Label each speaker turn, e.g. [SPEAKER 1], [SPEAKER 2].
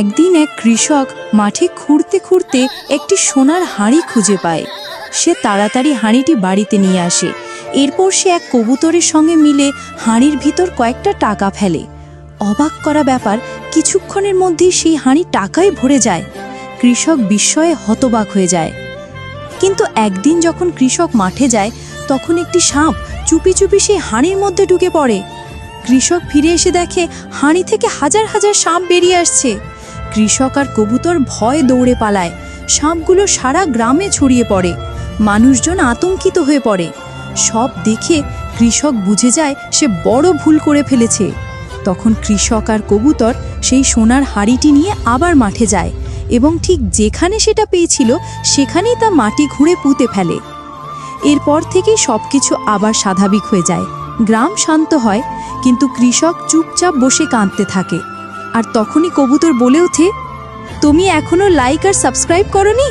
[SPEAKER 1] একদিন এক কৃষক মাঠে খুঁড়তে খুঁড়তে একটি সোনার হাঁড়ি খুঁজে পায়। সে তাড়াতাড়ি হাঁড়িটি বাড়িতে নিয়ে আসে। এরপর সে এক কবুতরের সঙ্গে মিলে হাঁড়ির ভিতর কয়েকটা টাকা ফেলে। অবাক করা ব্যাপার, কিছুক্ষণের মধ্যেই সেই হাঁড়ি টাকায় ভরে যায়। কৃষক বিস্ময়ে হতবাক হয়ে যায়। কিন্তু একদিন যখন কৃষক মাঠে যায়, তখন একটি সাপ চুপি চুপি সেই হাঁড়ির মধ্যে ঢুকে পড়ে। কৃষক ফিরে এসে দেখে হাঁড়ি থেকে হাজার হাজার সাপ বেরিয়ে আসছে। কৃষক আর কবুতর ভয় দৌড়ে পালায়। সাপগুলো সারা গ্রামে ছড়িয়ে পড়ে। মানুষজন আতঙ্কিত হয়ে পড়ে। সব দেখে কৃষক বুঝে যায় সে বড় ভুল করে ফেলেছে। তখন কৃষক আর কবুতর সেই সোনার হাঁড়িটি নিয়ে আবার মাঠে যায় এবং ঠিক যেখানে সেটা পেয়েছিল, সেখানেই তা মাটি ঘুরে পুঁতে ফেলে। এরপর থেকেই সব কিছু আবার স্বাভাবিক হয়ে যায়। গ্রাম শান্ত হয়, কিন্তু কৃষক চুপচাপ বসে কাঁদতে থাকে। আর তখনই কবুতর বলে ওঠে তুমি এখনও লাইক আর সাবস্ক্রাইব করনি?